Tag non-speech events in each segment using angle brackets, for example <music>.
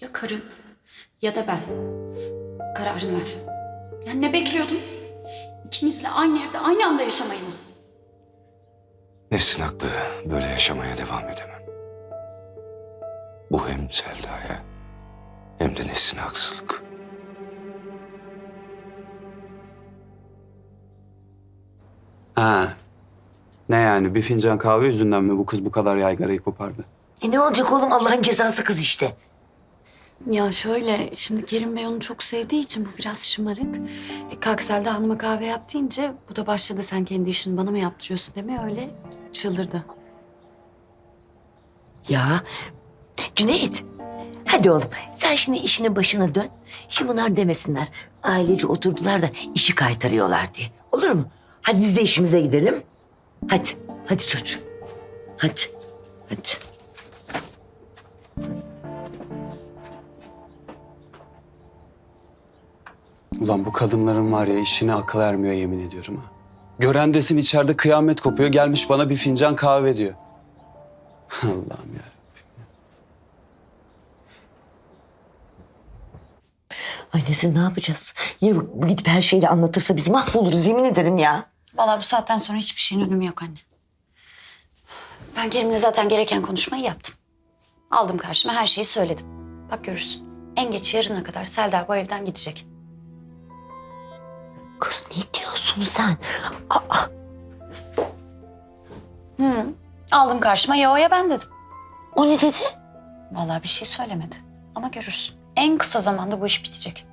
Ya karın ya da ben. Kararını ver. Ya ne bekliyordun? İkimizle aynı evde aynı anda yaşamayı mı? Nesin haklı. Böyle yaşamaya devam edemem. Bu hem Selda'ya hem de Nesin'e haksızlık. Ha. Ne yani bir fincan kahve yüzünden mi bu kız bu kadar yaygarayı kopardı? E ne olacak oğlum Allah'ın cezası kız işte. Ya şöyle, şimdi Kerim Bey onu çok sevdiği için bu biraz şımarık. E, kalk Selda Hanım'a kahve yap deyince bu da başladı sen kendi işini bana mı yaptırıyorsun demeye öyle çıldırdı. Ya Cüneyt. Hadi oğlum sen şimdi işinin başına dön. Şimdi bunlar demesinler. Ailece oturdular da işi kaytarıyorlar diye. Olur mu? Hadi biz de işimize gidelim. Hadi. Hadi çocuğum. Hadi. Hadi. Ulan bu kadınların var ya işine akıl ermiyor yemin ediyorum ha. Gören desin içeride kıyamet kopuyor gelmiş bana bir fincan kahve diyor. <laughs> Allah'ım ya. Ay Nesin ne yapacağız? Ya bu gidip her şeyi anlatırsa biz mahvoluruz yemin ederim ya. Vallahi bu saatten sonra hiçbir şeyin önümü yok anne. Ben Kerim'le zaten gereken konuşmayı yaptım. Aldım karşıma her şeyi söyledim. Bak görürsün. En geç yarına kadar Selda bu evden gidecek. Kız ne diyorsun sen? Aa, Aldım karşıma ya o ya ben dedim. o ne dedi? Vallahi bir şey söylemedi. Ama görürsün. En kısa zamanda bu iş bitecek.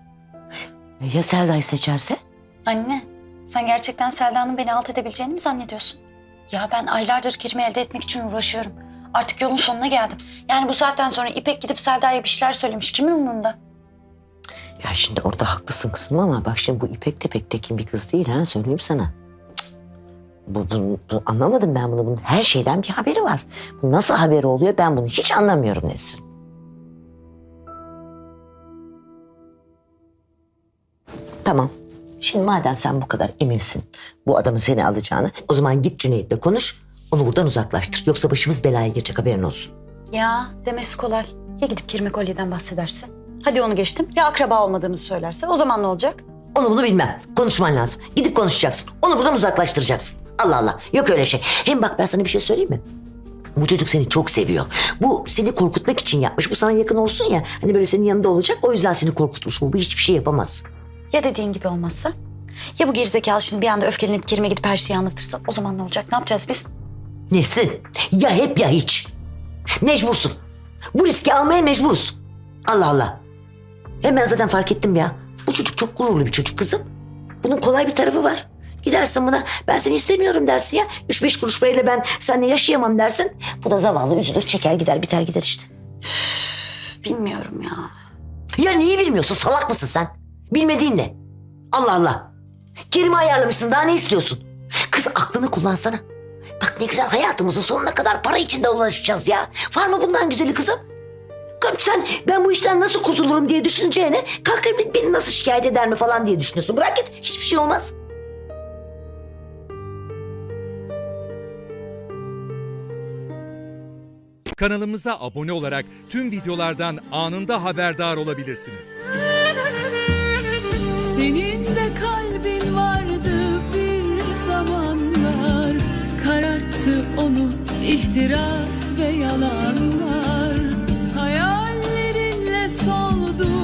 Ya Selda'yı seçerse? Anne, sen gerçekten Selda'nın beni alt edebileceğini mi zannediyorsun? Ya ben aylardır Kerim'i elde etmek için uğraşıyorum. Artık yolun sonuna geldim. Yani bu saatten sonra İpek gidip Selda'ya bir şeyler söylemiş. Kimin umurunda? Ya şimdi orada haklısın kızım ama bak şimdi bu İpek de pek tekin bir kız değil ha söyleyeyim sana. Bu, bu, bu- anlamadım ben bunu. Bunun her şeyden bir haberi var. Bu nasıl haberi oluyor ben bunu hiç anlamıyorum Nesrin. Tamam. Şimdi madem sen bu kadar eminsin bu adamın seni alacağını o zaman git Cüneyt'le konuş onu buradan uzaklaştır. Yoksa başımız belaya girecek haberin olsun. Ya demesi kolay. Ya gidip Kerim'e kolyeden bahsederse? Hadi onu geçtim. Ya akraba olmadığımızı söylerse? O zaman ne olacak? Onu bunu bilmem. Konuşman lazım. Gidip konuşacaksın. Onu buradan uzaklaştıracaksın. Allah Allah. Yok öyle şey. Hem bak ben sana bir şey söyleyeyim mi? Bu çocuk seni çok seviyor. Bu seni korkutmak için yapmış. Bu sana yakın olsun ya. Hani böyle senin yanında olacak. O yüzden seni korkutmuş. Bu, bu hiçbir şey yapamaz. Ya dediğin gibi olmazsa? Ya bu gerizekalı şimdi bir anda öfkelenip Kerim'e gidip her şeyi anlatırsa? O zaman ne olacak? Ne yapacağız biz? Nesrin. Ya hep ya hiç. Mecbursun. Bu riski almaya mecburuz. Allah Allah. Hem ben zaten fark ettim ya. Bu çocuk çok gururlu bir çocuk kızım. Bunun kolay bir tarafı var. Gidersin buna ben seni istemiyorum dersin ya. Üç beş kuruş parayla ben seninle yaşayamam dersin. Bu da zavallı üzülür çeker gider biter gider işte. Bilmiyorum ya. Ya niye bilmiyorsun salak mısın sen? Bilmediğin ne? Allah Allah. Kerim'i ayarlamışsın daha ne istiyorsun? Kız aklını kullansana. Bak ne güzel hayatımızın sonuna kadar para içinde ulaşacağız ya. Var mı bundan güzeli kızım? Kalk Sen ben bu işten nasıl kurtulurum diye düşüneceğine kalkar bir- beni nasıl şikayet eder mi falan diye düşünüyorsun. Bırak git hiçbir şey olmaz. Kanalımıza abone olarak tüm videolardan anında haberdar olabilirsiniz. Senin de kalbin vardı bir zamanlar Kararttı onu ihtiras ve yalanlar É soludu